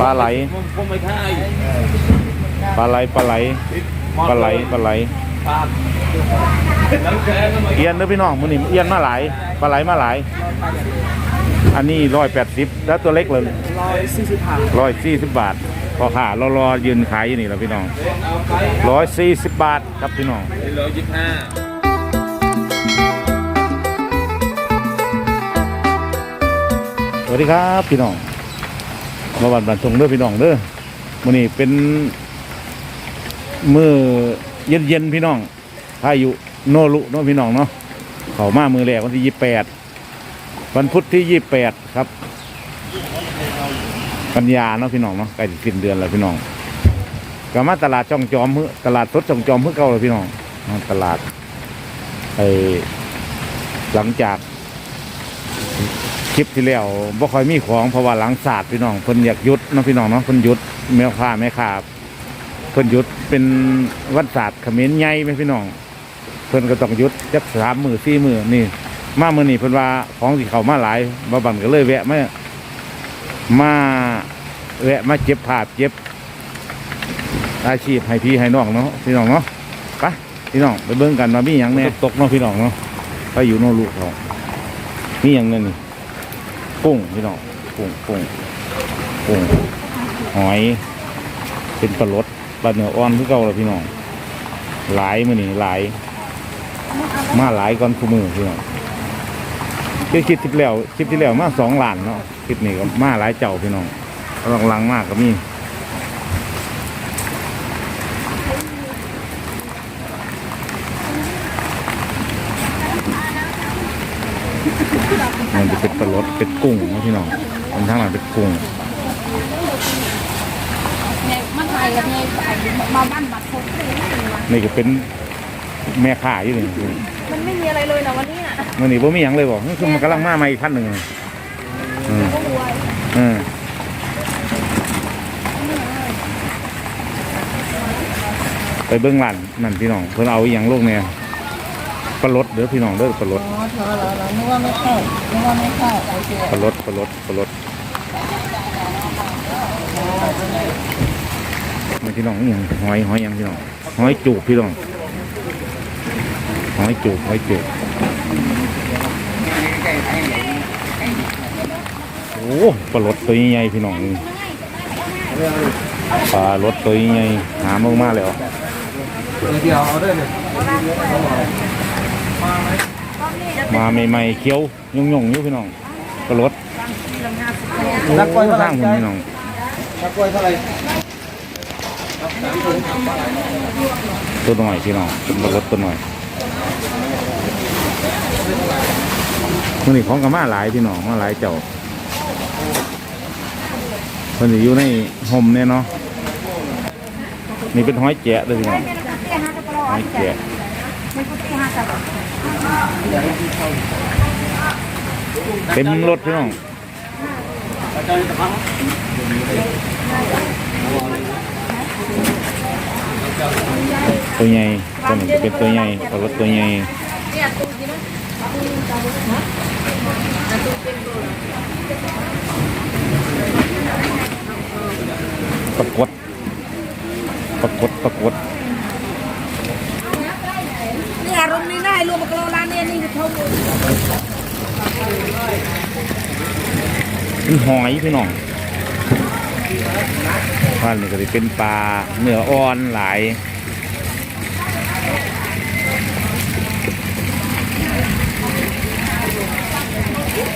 ปลาไหลปลาไหลปลาไหลปลาไหลปลาไหลเอียนเด้อพี่น้องมื้อนี้เอียนมาหลายปลาไหลมาหลาย อันนี้ร้อยแปดสิบแล้วตัวเล็กเลยร้อยสี่สิบห้าร้อยสี่สิบบาทพอค่ะรอรอยืนขายอยู่นี่แล้วพี่น้องร้อยสี่สิบบาทครับพี่น้องร้อยยี่สิบห้าสวัสดีครับพี่น้อง มาบันบันทงเด้อพี่น้องเด้อมื้อนี้เป็นมือเย็นเย็นๆพี่น้องพายุโนรุเนาะพี่น้องเนาะเข้ามามือแรกวันที่ยี่แปดวันพุธที่ยี่แปดครับ กันยาเนาะพี่น้องเนาะใกล้สิ้นเดือนแล้วพี่น้องก็มาตลาดช่องจอมเพื่อตลาดสดช่องจอมเพื่อเก่าเลยพี่น้องตลาดไอหลังจาก คลิปที่แล้วบ่ค่อยมีของเพราะว่าหลังศาสตร์พี่น้องเพิ่นอยากหยุดเนาะพี่น้องเนาะเพิ่นหยุดแมวค้าแม่ค้าเพิ่นหยุดเป็นวันศาสตร์เขมรใหญ่ไหมพี่น้อง เพิ่นก็ต้องหยุดจักสามมือสี่มือนี่ มามื้อนี้เพิ่นว่าของสิเข้ามาหลายบ่บันก็เลยแวะมามาแวะมาเจ็บภาพเจ็บ อาชีพให้พี่ให้น้องเนาะพี่น้องเนาะไปพี่น้องไปเบิ่งกันว่ามีหยังแน่ตกเนาะพี่น้องเนาะไปอยู่โน่นลูกเขามีหยังแน่นี่ กุ้งพี่น้องกุ้งกุ้งกุ้งหอย เป็นปลาลดปลาเนื้ออ่อนที่เก่าเลยพี่น้องหลายมือนี่หลาย มาหลายก่อนคู่มือพี่น้องคือคลิปที่แล้วคลิปที่แล้วมาสองล้านเนาะคลิปนี้ก็มาหลายเจ้าพี่น้องกำลังลังมากก็มีมันจะ เป็นปลาลดเป็นกุ้งเนาะพี่น้องคนทั้งหลังเป็นกุ้งเนี่ยมาไทยกันเนี่ยมาบ้านบัตรครบเลยนะนี่ก็เป็นแม่ค้าอยู่นี่มันไม่มีอะไรเลยนะวันนี้อะมันนี่บ่มีหยังเลยบอกนี่คือมันกำลังมาใหม่อีกขั้นหนึ่งอืมก็วัวอืมไปเบื้องหลังนั่นพี่น้องเพิ่นเอาอหย่างลูกเนี่ย ปลาลดเด้อพี่น้องเด้อปลาลดอ๋อเธอเหรอเหรอนึกว่าไม่เข้านึกว่าไม่เข้าโอเคปลาลดปลาลดปลาลดมันพี่น้องอหย่างหอยหอยหยังพี่น้องหอยจูบพี่น้องหอยจูบหอยจูบโอ้ปลาลดตัวใหญ่ๆพี่น้องนี่ปลาลดตัวใหญ่ๆหามากๆแล้วเดียวเอาได้เลย มาใหม่ๆเคี้ยวยุ่งๆอยู่พี่น้องปลาลดนักกล้วยเท่าไหร่ทางคุณพี่น้องนักกล้วยเท่าไหร่ตัวหน่อยพี่น้องเป็นปลาลดตัวหน่อยมันนี่ของกับมาหลายพี่น้องมาหลายเจ้าเพิ่นสิอยู่ในห่มเนี่ยเนาะนี่เป็นหอยแกะเลยพี่น้องหอยแกะ เต็มรถพี่น้องตัวใหญ่ตัวนี้จะเป็นตัวใหญ่ปลาตัวใหญ่ปรากฏปรากฏปรากฏ นี่อารมณ์นี้ได้รวมกับโลลาเนี่ยนี่เท่าเป็นหอยพี่น้องพันนี่ก็จะเป็นปลาเนื้ออ่อนหลาย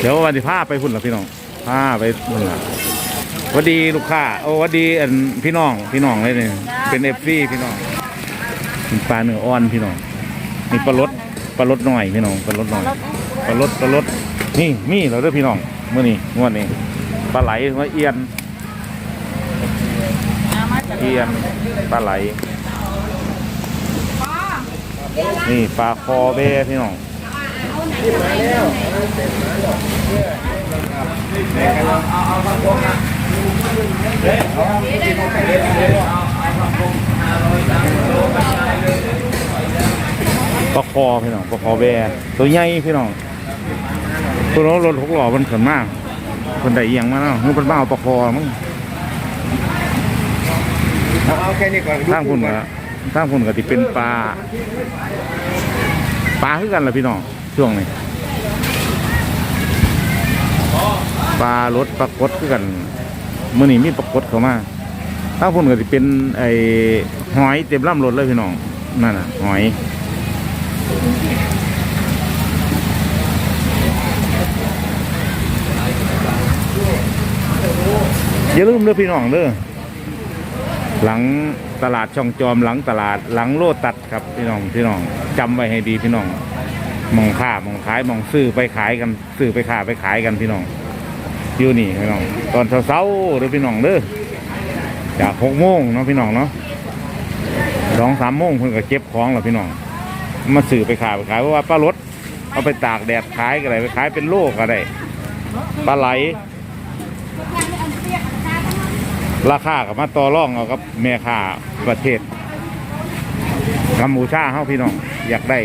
เดี๋ยววันที่พาไปพุ่นละพี่น้องพาไปพุ่นละหวัสดีลูกค้าโอ้วัสดีอันพี่น้องพี่น้องเลยเนี่ยเป็นเอฟซีพี่น้องเป็นปลาเนื้ออ่อนพี่น้อง มีปลาลดปลาลดหน่อยพี่น้องปลาลดหน่อยปลาลดปลาลดนี่มีเราด้วยพี่น้องเมื่อนี้งวดนี้ปลาไหลว่าเอียนเอียนปลาไหล นี่ปลาคอเบ้พี่น้อง ปลาคอพี่น้องปลาคอแบตัวใหญ่พี่น้องตัวน้องรถหกล้อมันเขินมากคนใดเอียงมาเนาะมันเป็นบ้าเอาปลาคอมั้งเอาเอาแค่นี้ก่อนทางพุ่นก็ทางพุ่นก็ที่เป็นปลาปลาคือกันล่ะพี่น้องช่วงนี้ปลารถปลากดคือกันมื่อนี้มีปลากดเข้ามาทางพุ่นก็ที่เป็นไอ้หอยเต็มลำรถเลยพี่น้องนั่นน่ะหอย อย่าลืมเด้อพี่น้องเด้อหลังตลาดช่องจอมหลังตลาดหลังโลตัดครับพี่น้องพี่น้องจำไว้ให้ดีพี่น้องมองค่ามองขายมองซื้อไปขายกันซื้อไปค้าไปขายกันพี่น้องอยู่นี่พี่น้องตอนเช้าๆเด้อพี่น้องเด้อจากหกโมงเนาะพี่น้องเนาะสองสามโมงเพิ่นก็เก็บของแล้วพี่น้อง มาซื้อไปขายไปขายเพราะว่าปลารถเอาไปตากแดดขายก็ได้ไปขายเป็นโลก็ได้ปลาไหล ราคากับมาต่อร่องเอากับแม่ค้าประเทศกัมพูชาเฮาพี่น้องอยากได้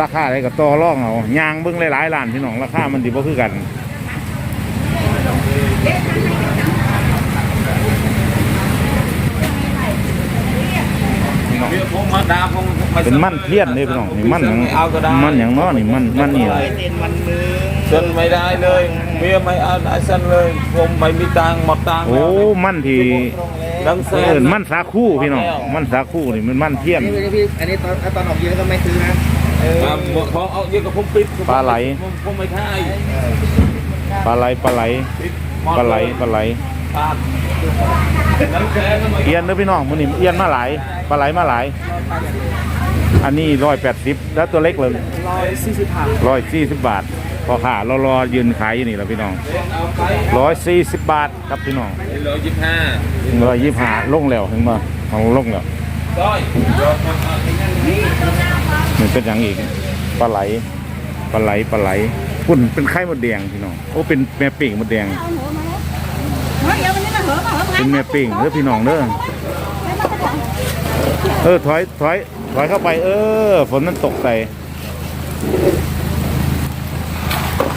ราคาอะไรก็ต่อร่องเอายางเบิ้งหลายๆล้านพี่น้องราคามันดีบ่คือกันเดี๋ยวผมมาดาผม เป็นมันเทียนเลยพี่น้องนี่มันหยังเอาก็ได้มันอย่างน้อนี่มันมันนี่เส้นไม่ได้เลยเมียไม่เอาได้เส้นเลยผมไม่มีตังค์หมดตังค์โอ้แล้วมันที่ดังเส้เอิ้นมันสาคูพี่น้องมันสาคูนี่มันมันเทียน นี่พี่อันนี้ตอนตอนออกเยอะก็ไม่ซื้อนะครับพอเอาเยอะก็ผมปิดปลาไหล ผมผมไม่ทายปลาไหลปลาไหลปิดหมดปลาไหลปลาไหลปาดดังแสนไม่เอียนเด้อพี่น้องมื้อนี้เอียนมาหลายปลาไหลมาหลาย อันนี้ร้อยแปดสิบแล้วตัวเล็กเลยร้อยสี่สิบห้าร้อยสี่สิบบาท พอขาเรารอยืนขายอยู่นี่แหล้วพี่น้องเอาไปร้อยสี่สิบบาทครับพี่น้องร้อยยี่สิบห้าร้อยยี่ห้าลงแล้วถึงมาเอาลงแล้วร้อยมันเป็นอย่างอีกปลาไหลปลาไหลปลาไหลพุ่นเป็นไข่มดแดงพี่น้องโอ้เป็นแม่ปิ่งมดแดงเป็นแม่ปิ่งเด้อพี่น้องเด้อเออถอยถอย ถอยเข้าไปเออ ฝนมันตกใส่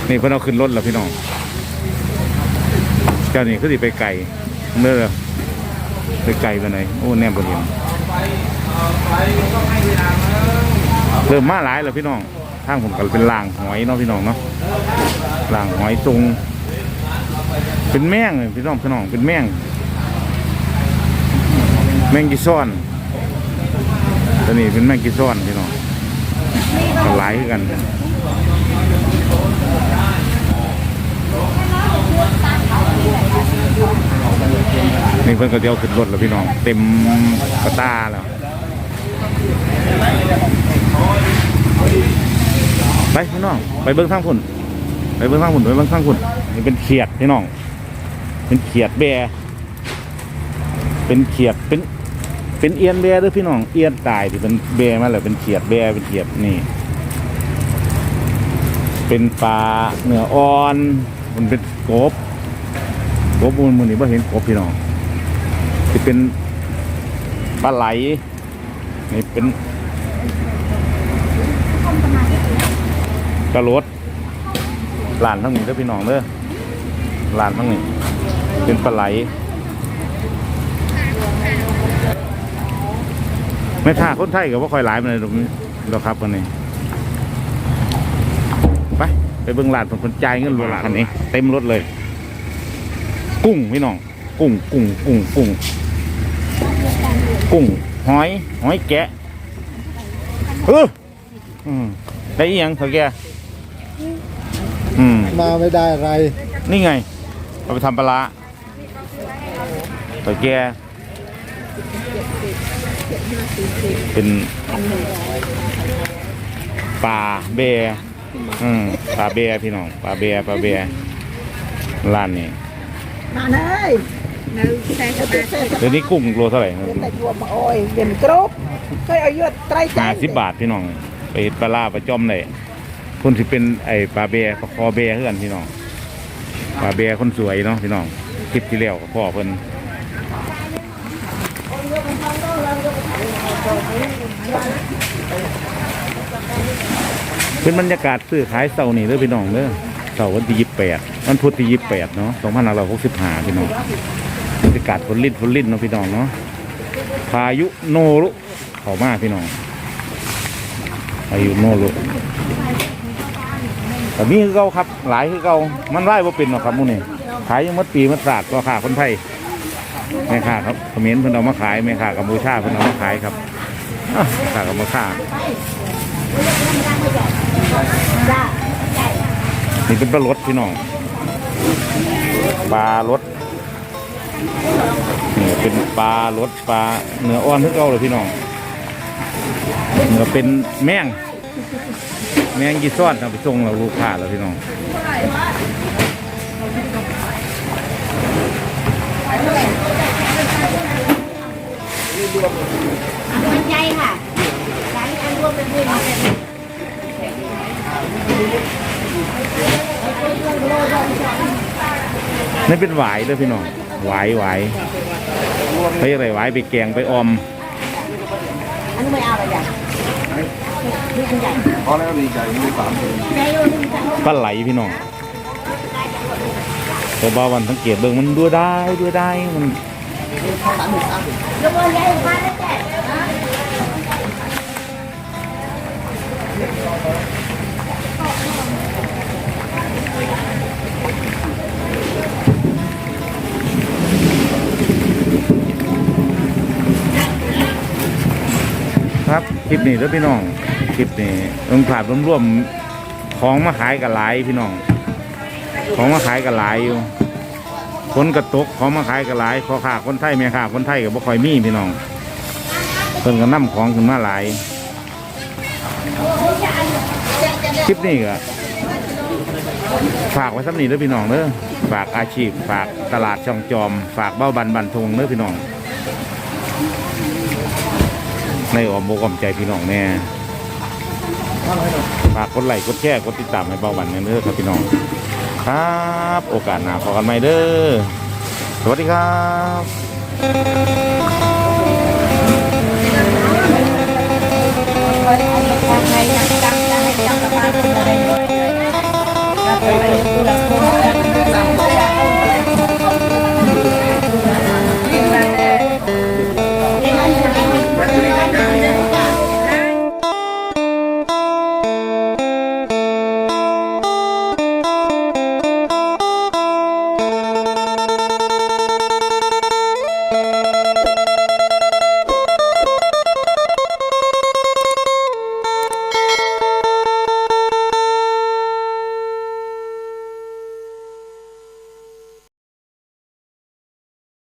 นี่เพิ่นเอาขึ้นรถแล้วพี่น้อง เจ้านี่คือสิไปไก่เด้อไปไก่ไปไหนโอ้แนมบ่เห็นเริ่มมาหลายแล้วพี่น้องทางผมก็เป็นล่างหอยเนาะพี่น้องเนาะล่างหอยทรงเป็นแมงเลยพี่น้องพี่น้องเป็นแมงแมงกีซ้อน ตัวนี้เป็นแมงกีซ้อนพี่น้องกันหลายกันนี่เพิ่นก็เดียวขึ้นรถแล้วพี่น้อง เต็มกระตาแล้ว ไปพี่น้อง ไปเบิ้องทางพุ่น ไปเบิ้องทางพุ่นไปเบิ้องทางพุ่นนี่เป็นเขียดพี่น้อง เป็นเขียดแบเป็นเขียดเป็น เป็นเอียนแบร์เด้วยพี่น้องเอียนตายที่เป็นแบร์มาแล้วเป็นเขียดแบร์เป็นเขียดนี่ เป็นปลาเนื้ออ่อน มันเป็นกบกบมันมันนี่ว่าเห็นกบพี่น้องที่เป็นปลาไหลนี่เป็นกระโหลดหลานทั้งนี้เด้อพี่น้องเด้อหลานทั้งนี้เป็นปลาไหล ไม่ท่าคนไทยกับว่าคอยหลายมาเลยตรงนี้เราครับวันนี้ไปไปเบิ่งร้านผลคนจ่ายเงินรถคันนี้ เต็มรถเลย กุ้งพี่น้อง กุ้งกุ้งกุ้งกุ้งกุ้งหอย หอยแกะเอออืมได้อีหยังเถอะแกอืมมาไม่ได้อะไร นี่ไง เอาไปทำปลาร้าเถอะแก เป็นปลาเบียอืมปลาเบียพี่น้องปลาเบียปลาเบียร้านนี้มาเลยเดี๋ยวนี้กุ้งโลเท่าไหร่แตัวมาอ้อยเด่นกรบก็เอายอดไตรใจห้าสิบบาทพี่น้องไปปลาลาปลาจอมเลยคนที่เป็นไอ้ปลาเบียปลาคอเบียเพื่อนพี่น้องปลาเบียคนสวยเนาะพี่น้องคลิปที่แล้วกัพ่อเพิ่น เป็นบรรยากาศซื้อขายเสาร์นี่เด้อพี่น้องเด้อเสาร์วันที่ยี่สิบแปดวันพุธที่ยี่สิบแปดเนาะสองพันห้าร้อยหกสิบห้าพี่น้องสิากาศฝนลิ้นฝนลิ้นเนาะพี่น้องเนาะพายุโนรุเข้ามาพี่น้องพายุโนรุแต่มีคือเก่าครับ หลายคือเก่ามันไล่ว่าเป็นหรอกครับมูนี่ขายยังมัดปีมัดศาสตร์ก็ขาคนไทย แม่ค้าครับเขมิ้นเพิ่นเอามาขายแม่ค้ากัมพูชาเพิ่นเอามาขายครับอะแม่ค้ากัมพูชานี่เป็นปลารสพี่น้องปลารสนี่เป็นปลารสปลาเนื้ออ่อนคือเก่าเลยพี่น้องเนื้อเป็นแมงแมงยีซ้อนเอาไปส่งเราลูกค้าแล้วพี่น้อง มันใจค่ะร้านอันรวมเป็นเพื่อนนี่เป็นหวายเลยพี่น้องหวายหวายเขาเรียกอะไรหวายไปแกงไปออมอันนี้ไม่เอาเลยจ้ะนี่อันใหญ่พอแล้วดีใจมีสามคนใจโยนนี่จ้ะปลาไหลพี่น้องแต่บาวันสังเกตเบิ่งมันดูได้ดูได้มัน ยกมือใหญ่มาแล้วแกครับ คลิปนี้แล้วพี่น้อง คลิปนี้องขาดร่วมๆของมาขายกับหลายพี่น้อง ของมาขายกับหลายอยู่ คนกระตกของมาขายกับหลายขอขาคนไทยแม่ขาคนไทยกับบ่คอยมีพี่น้องเพิ่นก็นำของขึ้นมาหลายคลิปนี้ก็ฝากไว้สำนีเด้อพี่น้องเด้อฝากอาชีพ ฝากตลาดช่องจอม ฝากเบ้าบันบันทงเด้อพี่น้อง ในอ้อมอกอ้อมใจพี่น้องแน่ฝากกดไลค์กดแชร์กดติดตามให้เบ้าบันกันเด้อครับพี่น้อง ครับ โอกาสหน้าพอกันใหม่เด้อสวัสดีครับ